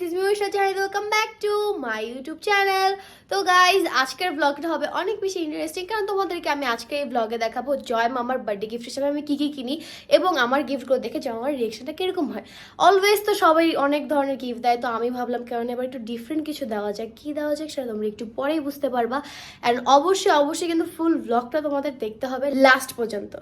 This is Miusha back to my YouTube channel তো guys আজকের ব্লগটা হবে অনেক বেশি ইন্টারেস্টিং কারণ তোমাদেরকে আমি আজকে এই ব্লগে দেখাবো জয় মামার বার্থডে গিফট হিসেবে আমি কী কী কিনি এবং আমার গিফটগুলো দেখে জয় মামার রিয়েকশনটা কীরকম হয়। অলওয়েজ তো সবাই অনেক ধরনের গিফট দেয়, তো আমি ভাবলাম কারণ এবার একটু ডিফারেন্ট কিছু দেওয়া যায় কী দেওয়া যায় সেটা তোমরা একটু পরেই বুঝতে পারবা। অ্যান্ড অবশ্যই অবশ্যই কিন্তু ফুল ব্লগটা তোমাদের দেখতে হবে লাস্ট পর্যন্ত।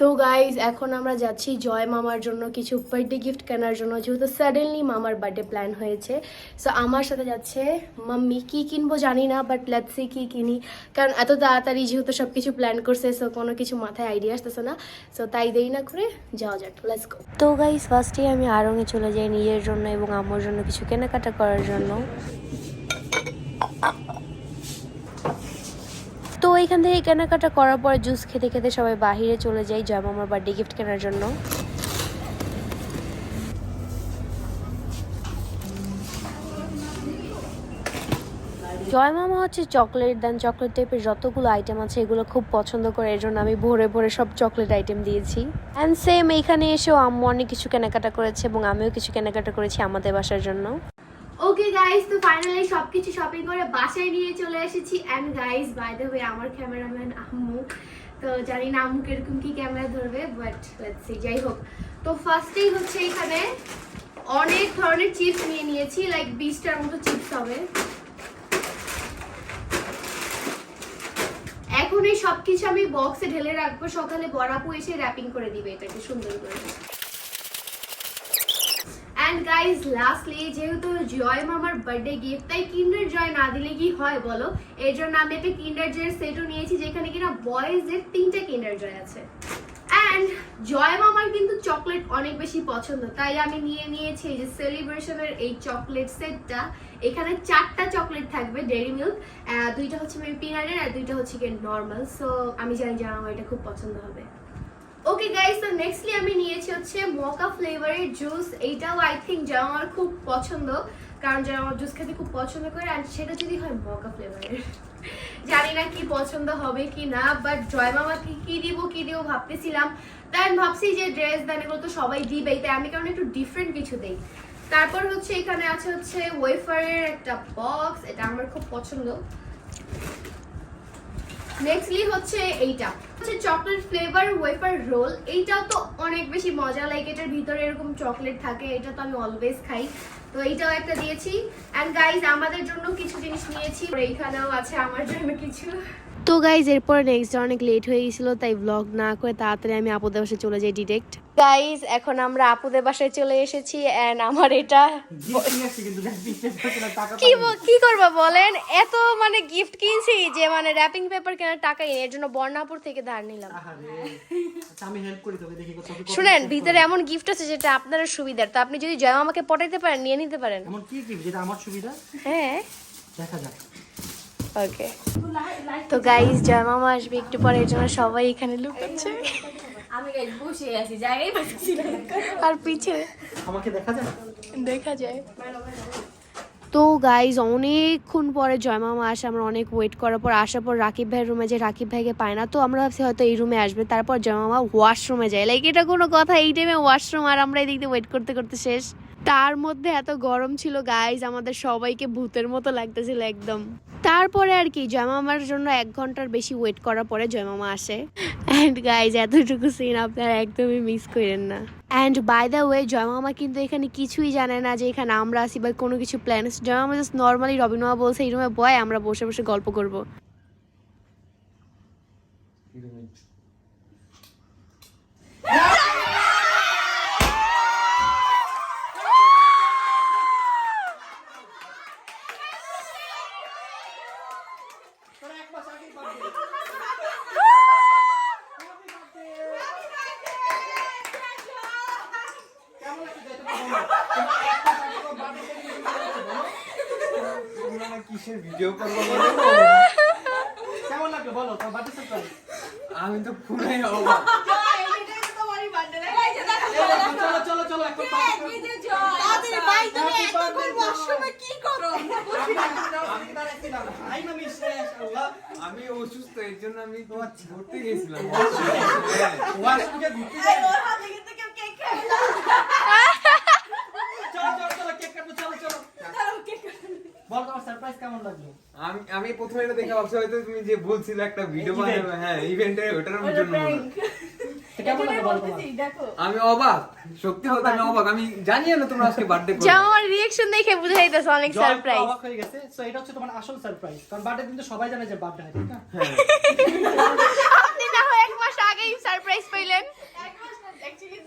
তো গাইজ এখন আমরা যাচ্ছি জয় মামার জন্য কিছু বার্থডে গিফট কেনার জন্য, যেহেতু সাডেনলি মামার বার্থডে প্ল্যান হয়েছে। সো আমার সাথে যাচ্ছে, মাম্মি, কি কিনবো জানি না বাট লেটস কি কিনি। কারণ এত তাড়াতাড়ি যেহেতু সব কিছু প্ল্যান করছে সো কোনো কিছু মাথায় আইডিয়া আসতেছে না। সো তাই দেরি না করে যাওয়া যাক লেটস গো তো গাইজ ফার্স্টে আমি আরঙে চলে যাই নিজের জন্য এবং আমার জন্য কিছু কেনাকাটা করার জন্য। তো এখান থেকে কেনাকাটা করার পর জুস খেতে খেতে সবাই বাহিরে চলে যাই জয় মামার বার্থডে গিফট কেনার জন্য। জয় মামা হচ্ছে চকলেট দেন চকলেট টাইপের যতগুলো আইটেম আছে এগুলো খুব পছন্দ করে, এর জন্য আমি ভরে ভরে সব চকলেট আইটেম দিয়েছি। অ্যান্ড সেম এইখানে এসেও আম্মু অনেক কিছু কেনাকাটা করেছে এবং আমিও কিছু কেনাকাটা করেছি আমাদের বাসার জন্য। ওকে গাইস তো ফাইনালি সবকিছু শপিং করে বাসায় নিয়ে চলে এসেছি। And guys by the way আমার ক্যামেরাম্যান আম্মু। তো জানি না আম্মু কীরকম কি ক্যামেরা ধরবে বাট সি যাই হোক। তো ফার্স্টেই হচ্ছে এখানে অনেক ধরনের চিপস নিয়ে নিয়েছি লাইক বিশটার মতো চিপস হবে। এখন এই সবকিছু আমি বক্সে ঢেলে রাখব, সকালে বড়াপু এসে র্যাপিং করে দিবে এটাকে সুন্দর করে। অ্যান্ড গাইজ লাস্টলি যেহেতু জয় মামার বার্থডে গিফট তাই কিন্ডার জয় না দিলে কি হয় বলো? এর জন্য আমি একটা কিন্ডার জয়ের সেটও নিয়েছি, যেখানে কিনা বয়েজের তিনটে কিন্ডার জয় আছে। অ্যান্ড জয় মামার কিন্তু চকলেট অনেক বেশি পছন্দ, তাই আমি নিয়ে নিয়েছি এই যে সেলিব্রেশনের এই চকলেট সেটটা এখানে চারটা চকলেট থাকবে ডেরি মিল্ক দুইটা হচ্ছে পিনাটের আর দুইটা হচ্ছে কি নর্মাল সো আমি জানি জয় মামার এটা খুব পছন্দ হবে। ওকে গাইস তো নেক্সটলি আমি নিয়েছি হচ্ছে মকা ফ্লেভারের জুস এইটাও আই থিঙ্ক যা আমার খুব পছন্দ, কারণ যারা আমার জুস খেতে খুব পছন্দ করে, আর সেটা যদি হয় মকা ফ্লেভারের জানি না কি পছন্দ হবে কি না বাট জয় মামাকে কি দিব কি দিব ভাবতেছিলাম। তাই আমি ভাবছি যে ড্রেস দেন এগুলো তো সবাই দিবেই, তাই আমি কারণ একটু ডিফারেন্ট কিছু দেই। তারপর হচ্ছে এখানে আছে হচ্ছে ওয়েফারের একটা বক্স এটা আমার খুব পছন্দ। নেক্সটলি হচ্ছে এইটা। হচ্ছে চকলেট ফ্লেভার ওয়েফার রোল এইটাও তো অনেক বেশি মজা লাগে এটার ভিতরে এরকম চকলেট থাকে, এটা তো আমি অলওয়েজ খাই। তো এইটাও একটা দিয়েছি। অ্যান্ড গাইজ আমাদের জন্য কিছু জিনিস নিয়েছি। এইখানেও আছে আমার জন্য কিছু। তো গাইজ এরপর নেক্সট ডে অনেক লেট হয়ে গেছিল তাই ব্লগ না করে তাড়াতাড়ি আমি আপুদের বাসায় চলে যাই ডিরেক্ট গাইজ এখন আমরা আপুদের বাসায় চলে এসেছি অ্যান্ড আমার এটা কি কি করবা বলেন? এত মানে গিফট কিনছি যে মানে র্যাপিং পেপার কেনার টাকা এর জন্য বর্ণাপুর থেকে ধার নিলাম। আচ্ছা, শুনেন ভিতরে এমন গিফট আছে যেটা আপনার সুবিধার। তো আপনি যদি জয় আমাকে পটাইতে পারেন নিয়ে নিতে পারেন। এমন কি কি যেটা আমার সুবিধা? হ্যাঁ। দেখা যাক। ওকে তো গাইস জয় মামা আসবে একটু পরে এর জন্য সবাই এখানে লুকাচ্ছে। আমি গাইজ বসে আছি জায়গায় পাচ্ছি আর পিছে আমাকে দেখা যাক দেখা যায়। তো গাইজ অনেকক্ষণ পরে জয় মামা আসে আমরা অনেক ওয়েট করার পর আসার পর রাকিব ভাইয়ের রুমে যে রাকিব ভাইকে পায় না তো আমরা ভাবছি হয়তো এই রুমে আসবে। তারপর জয় মামা ওয়াশরুমে যায়। লাইক এটা কোনো কথা এই টাইমে ওয়াশরুম আর আমরা এদিক দিয়ে ওয়েট করতে করতে শেষ। তার মধ্যে এত গরম ছিল গাইজ আমাদের সবাইকে ভূতের মতো লাগতেছিল একদম। তারপরে আর কি জয়মামার জন্য এক ঘণ্টার বেশি ওয়েট করার পরে জয়মামা আসে। অ্যান্ড গাইজ এতটুকু সিন আপনারা একদমই মিস করেন না। অ্যান্ড বাই দ্য ওয়ে জয়মামা কিন্তু এখানে কিছুই জানে না যে এখানে আমরা আসি বা কোনো কিছু প্ল্যান জয়মামা জাস্ট নর্মালি রবিনমা বলছে এই রুমে বয় আমরা বসে বসে গল্প করব। কিসের ভিডিও করব কেমন লাগল বলো তো বার্থডে সারপ্রাইজ আমি তো পুরাই অবাক। চলো চলো চলো এখন আমি অসুস্থ এর জন্য আমি ঘুরতে গেছিলাম ঢুকতে যাই চলো চলো চলো কেক কাটবো চলো চলো বল তোমার সারপ্রাইজ কেমন লাগল? আমি আমি প্রথমে এটা দেখে ভাবছি হয়তো তুমি যে বলছিলে একটা ভিডিও বানাবে হ্যাঁ ইভেন্টে ওটার জন্য আমি অবাক সত্যি বলতে আমি অবাক। আমি জানি না তোমরা আজকে বার্থডে করবে। রিয়াকশন দেখে বুঝে যাইতেছে অনেক জয় সারপ্রাইজ অবাক হয়ে গেছে। সো এটা হচ্ছে তোমার আসল সারপ্রাইজ কারণ বার্থডে দিন তো সবাই জানে যে বার্থডে হয় ঠিক না? হ্যাঁ। আপনি না হয় এক মাস আগেই সারপ্রাইজ পাইলেন। এক মাস না,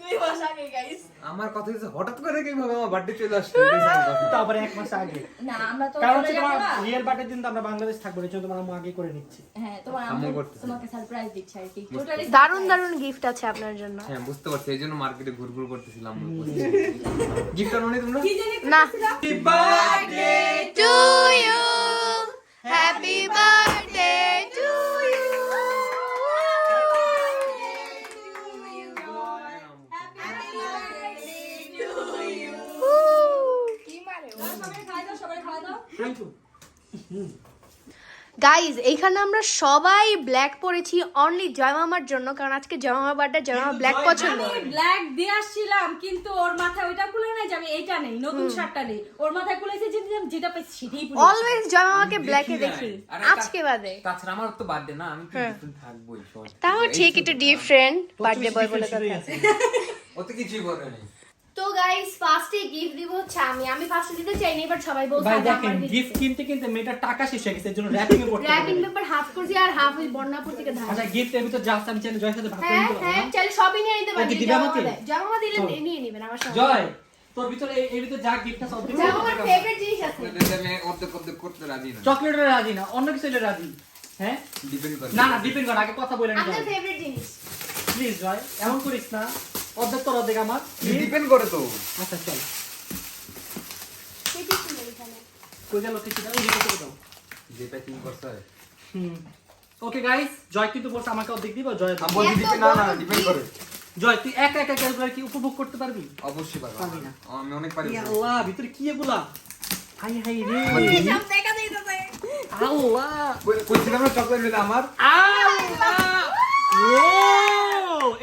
দুই মাস আগে, guys। আমার কথা হচ্ছে হঠাৎ আমার বার্থডে চলে আসছে। তারপরে এক মাস আগে। না, আমরা তো কারণ হচ্ছে তোমার রিয়েল বার্থডে দিন তো আমরা বাংলাদেশ থাকব এই জন্য তোমার আম্মু আগে করে নিচ্ছি। হ্যাঁ, তোমার আম্মু তোমাকে সারপ্রাইজ দিচ্ছে আর কি। টোটালি দারুণ দারুণ গিফট আছে আপনার জন্য। হ্যাঁ বুঝতে পারছি এই জন্য মার্কেটে ঘুরঘুর করতেছিলাম গিফট আনো তোমরা? না। বার্থডে টু গাইজ এইখানে আমরা সবাই ব্ল্যাক পরেছি অনলি জয়মামার জন্য কারণ আজকে জয়মামার বার্থডে জয়মামা ব্ল্যাক পছন্দ আমি ব্ল্যাক দিয়ে আসছিলাম কিন্তু ওর মাথায় ওইটা খুলে নাই যে আমি এইটা নেই নতুন শার্টটা নেই। ওর মাথায় খুলেছে যে আমি যেটা পাইছি সেটাই পরে অলওয়েজ জয়মামাকে ব্ল্যাকে দেখি আজকে বাদে। তাছাড়া আমার তো বার্থডে না আমি তো হ্যাঁ। different তাও ঠিক একটু ডিফারেন্ট বার্থডে বয় বলে কথা ওতে কিছুই বলে নেই। তো গাইস ফার্স্টে গিফট দিব হচ্ছে আমি। আমি ফার্স্টে দিতে চাইনি বাট সবাই বলছে ভাই দেখেন গিফট কিনতে কিনতে মেয়েটার টাকা শেষ হয়ে গেছে এর জন্য র্যাপিং করতে র্যাপিং পেপার হাফ করছি আর হাফ ওই বন্যাপুর থেকে ধার। আচ্ছা গিফট এর ভিতর জাস্ট আমি চাইলে জয়ের সাথে ভাগ করে হ্যাঁ নিতে পারব হ্যাঁ না? সবই নিয়ে নিতে ও কি পারি দিবে দিলে নিয়ে নেবেন আমার সাথে জয় তোর ভিতরে এই- এর ভিতরে যা গিফট আছে অর্ধেক আমার ফেভারিট জিনিস আছে। আমি অর্ধেক অর্ধেক করতে রাজি না। চকলেটের রাজি না অন্য কিছু হলে রাজি। হ্যাঁ? ডিপেন্ড করে। না না ডিপেন্ড কর আগে কথা বলে নি আপনার ফেভারিট জিনিস? প্লিজ জয় এমন করিস না। অর্ধেক তোর অর্ধেক আমার। ডিপেন্ড করে তো? আচ্ছা চল। সেটি ছিল এখানে। কই গেল কিছু ওই দিকে দাও। যে প্যাকিং করতে হুম। ওকে গাইস জয় কিন্তু বলছে আমাকে অর্ধেক দিব জয় আমি বলছি। এত না না ডিপেন্ড করে। জয় তুই একা একা ক্যালকুলেটর কি উপভোগ করতে পারবি? অবশ্যই পারব। পারবি না। আমি অনেক পারি। আল্লাহ ভিতরে কি এগুলা? হাই হাই রে। সব দেখা যাইতেছে আল্লাহ। কইছিলাম না চকলেট নিলে আমার? আল্লাহ। ও!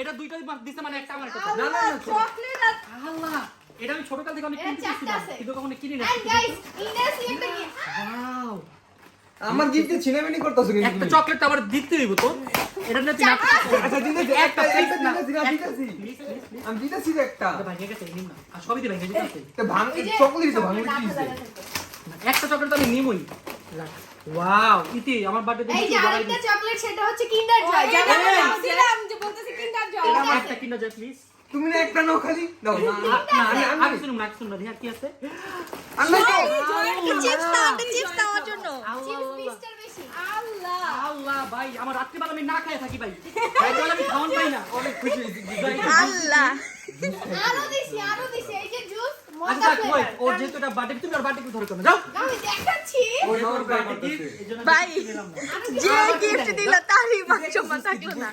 এটা দুইটা দিছে মানে একটা আমার কথা না না না চকলেট আর আল্লাহ এটা আমি ছোটকাল থেকে অনেক কিনতে চারটে কিন্তু কখনো কিনি না এন্ড গাইস ইন্ডাস্ট্রি একটা কি ওয়াও আমার গিফটে ছিনামিনি করতেছো কিন্তু একটা চকলেট আবার দিতে হইব তো এটা না তুই আচ্ছা দিতেছি একটা একটা না, দিতেছি না দিতেছি আমি দিতেছি একটা ভাঙে গেছে নিন না আর সবই দিয়ে ভেঙে তো ভাঙ চকলেট তো ভাঙলে। একটা চকলেট আমি নিমই ওয়াও ইতি আমার বার্থডে এই যে আরেকটা চকলেট সেটা হচ্ছে কিন্ডার জয় জানো আমি! ভাবছিলাম যে বলতেছি কিন্ডার জয় এটা আমার একটা কিনা যায় প্লিজ তুমি না একটা নাও খালি দাও না না আমি আমি শুনুন না শুনুন না কি আছে আমি চিপস দাও একটা চিপস দেওয়ার জন্য চিপস বিস্টার বেশি আল্লাহ আল্লাহ ভাই আমার রাত্রিবেলা আমি না খেয়ে থাকি ভাই রাত্রিবেলা আমি খাওয়ান পাই না অনেক খুশি আল্লাহ আরও দিছি আরও দিছি আচ্ছা মজা কই? ওর যেহেতু এটা বার্থডে তুমি আর বার্থডে ধরে করো যাও। আমি দেখাচ্ছি। ওই ওর ওর বার্থডে বার্থডে ভাই। যে গিফট দিল তারই বাচ্চা থাকল না।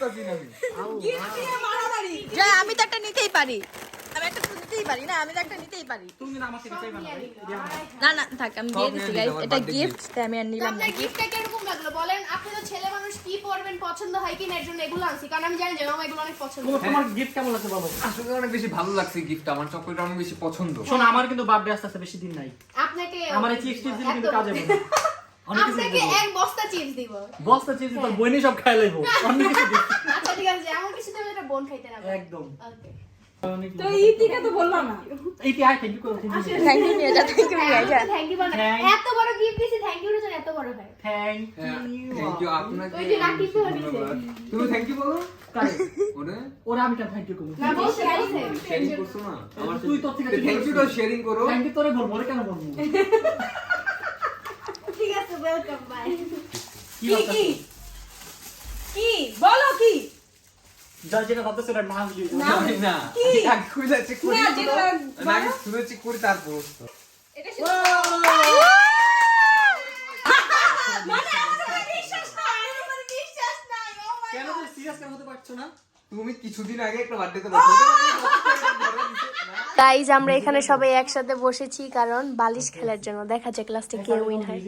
আমি। গিফট দিয়ে মারামারি। জয় আমি তো একটা নিতেই পারি। নিতেই পারি না আমি তো একটা নিতেই পারি। তুমি না আমার থেকে চাইবা না। না না থাক আমি দিয়ে দিছি গাইস এটা গিফট তাই আমি আর নিলাম না। গিফটটা কীরকম লাগল বলেন? আপনি তো ছেলে মানুষ কি পরবেন পছন্দ হয় কিনা এর জন্য এগুলো আনছি। কারণ আমি জানি যে মামা এগুলো অনেক পছন্দ তোমার গিফট কেমন লাগছে বলো আসলে অনেক বেশি ভালো লাগছে গিফট আমার চকলেট অনেক বেশি পছন্দ। শোনো আমার কিন্তু বার্থডে আসতে আসতে বেশি দিন নাই। আপনাকে আমার চিপস টিপস দিলে কিন্তু কাজে হবে অনেক কিছু আপনাকে এক বস্তা চিপস দিব। বস্তা চিপস তোর বইনে সব খাই লাইবো। কিছু আচ্ছা ঠিক আছে এমন কিছু দেবে বোন খাইতে না একদম। Okay. অনেক তো ইতিকা তো বললাম না। এইটি আই থ্যাংক ইউ করো থ্যাংক ইউ নিয়ে যা থ্যাংক ইউ নিয়ে যা তো thank you এত বড় গিফট দিছি থ্যাংক ইউ যেন এত বড় থ্যাংক থ্যাংক ইউ ইউ আপনাকে ওই যে রাকিব তো দিছে। তুমি থ্যাংক ইউ বলো? ওরে? ওরা আমি থ্যাংক ইউ করব। না বলছে বলছে শেয়ারিং করছ না? আমার তুই তোর থেকে থ্যাংক ইউ তো শেয়ারিং করো। থ্যাংক ইউ তোরে বলব ওরে কেন বলব? ঠিক আছে ওয়েলকাম বাই কি কি কি? কি? বলো কি? যা যেটা ভাবতেছ ওটা না হইলে না। আমি না কি? আগে খুলে চেক করি। না, যেটা না আগে খুলে চেক করি তারপর এটা মানে মাই কেন তুমি সিরিয়াস কেন হতে পারছ না? তুমি কিছুদিন আগে একটা বার্থডেতে গাইজ আমরা এখানে সবাই একসাথে বসেছি কারণ বালিশ খেলার জন্য দেখা যাক লাস্টে কে উইন হয়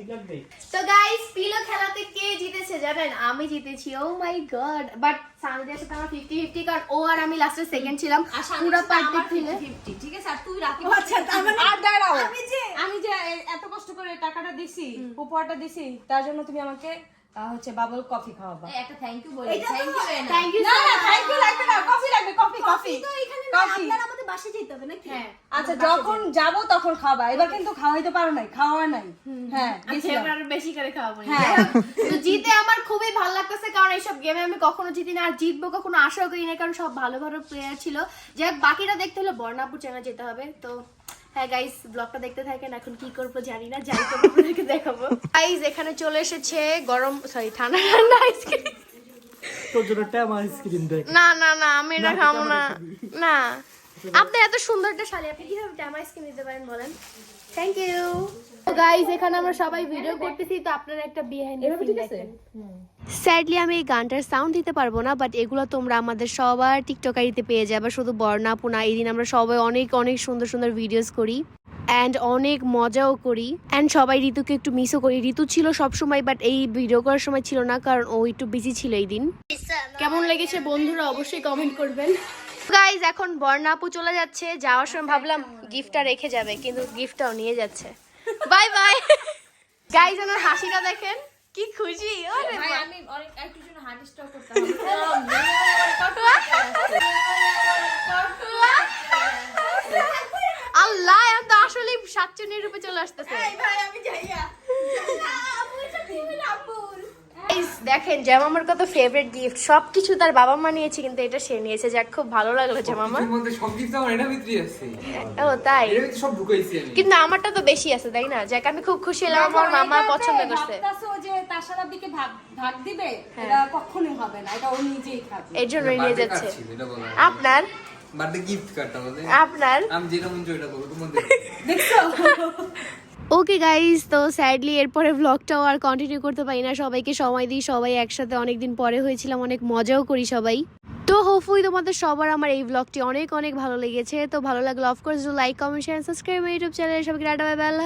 তো গাইস পিলো খেলাতে কে জিতেছে জানেন আমি জিতেছি ও মাই গড বাট সানদের সাথে আমার ফিফটি ফিফটি কারণ ও আর আমি লাস্টে সেকেন্ড ছিলাম পুরো পারফেক্ট ছিল ঠিক আছে আর তুই রাখি আচ্ছা তার মানে আর দাঁড়াও আমি যে আমি যে এত কষ্ট করে টাকাটা দিছি উপহারটা দিছি তার জন্য তুমি আমাকে হচ্ছে বাবল কফি খাওয়াবা একটা থ্যাংক ইউ বলি। থ্যাংক ইউ থ্যাংক ইউ না না থ্যাংক ইউ লাগবে না কফি লাগবে কফি কফি তো এখানে না আপনার আমাদের যেতে হবে নাকি? হ্যাঁ আচ্ছা যখন যাব তখন খাবা। এবার কিন্তু খাওয়াইতে পারো নাই খাওয়া নাই। হ্যাঁ আচ্ছা এবার বেশি করে খাওয়াবো। হ্যাঁ। তো জিতে আমার খুবই ভালো লাগতেছে কারণ এইসব গেমে আমি কখনো জিতি না আর জিতবো কখনো আশাও করি না কারণ সব ভালো ভালো প্লেয়ার ছিল। যাই হোক, বাকিটা দেখতে হলে বর্ণাপুর চ্যানেল যেতে হবে তো হ্যাঁ গাইস ব্লগটা দেখতে থাকেন এখন কি করব জানি না যাই করব আপনাদেরকে দেখাবো। গাইস এখানে চলে এসেছে গরম সরি ঠান্ডা ঠান্ডা আইসক্রিম তোর জন্য ট্যাম আইসক্রিম দেখ। না না না আমি এটা খাব না। না। আপনি এত সুন্দর একটা শাড়ি আপনি কীভাবে পারেন বলেন? থ্যাংক ইউ গাইস এখানে আমরা সবাই ভিডিও করতেছি তো আপনারা একটা বিহাইন্ড দেখেন। স্যাডলি আমি এই গানটার সাউন্ড দিতে পারব না বাট এগুলো তোমরা আমাদের সবার টিকটকারিতে পেয়ে যাবে শুধু বর্ণা পুনা এই দিন আমরা সবাই অনেক অনেক সুন্দর সুন্দর ভিডিওস করি অ্যান্ড অনেক মজাও করি। অ্যান্ড সবাই ঋতুকে একটু মিসও করি। ঋতু ছিল সব সময় বাট এই ভিডিও করার সময় ছিল না কারণ ও একটু বিজি ছিল এই দিন। কেমন লেগেছে বন্ধুরা অবশ্যই কমেন্ট করবেন। গাইজ এখন বর্ণা আপু চলে যাচ্ছে। যাওয়ার সময় ভাবলাম গিফটটা রেখে যাবে কিন্তু গিফটটাও নিয়ে যাচ্ছে। বাই বাই গাইজ আমার হাসিটা দেখেন। কি খুশি। আমি অনেক একটু জন্য হার্ট স্ট্রোক করতে আল্লাহ এখন তো আসলে সাতচল্লিশ রূপে চলে আসতেছে। ভাই আমি যাইয়া। দেখেন জ্যামামার কত ফেভারিট গিফট সবকিছু তার বাবা মা নিয়েছে কিন্তু এটা সে নিয়েছে। যাক খুব ভালো লাগল কিছুর মধ্যে সব কিছু আমার এটা ভিতরে আছে। ও তাই? এর ভিতরে সব ঢুকাইছি আমি। কিন্তু আমারটা তো বেশি আছে তাই না? যাক আমি খুব খুশি হলাম আমার মামা পছন্দ করছে। ভাবতাছো যে তার সারাবিকে ভাগ ভাগ দিবে এটা কখনোই হবে না। এটা ও নিজেই খাবে। এর জন্যই নিয়ে যাচ্ছে। আপনার? Birthday gift card টা আমাদের। আপনার? আমি যেটা মন চাই ওটা করব তোমাদের দেখছ? ওকে গাইজ তো স্যাডলি এরপরে ব্লগটাও আর কন্টিনিউ করতে পারি না। সবাইকে সময় দিই, সবাই একসাথে অনেকদিন পরে হয়েছিলাম, অনেক মজাও করি সবাই। তো হোপফুলি তোমাদের সবার আমার এই ব্লগটি অনেক অনেক ভালো লেগেছে। তো ভালো লাগল of course like comment share subscribe YouTube channel সবাইকে আল্লাহ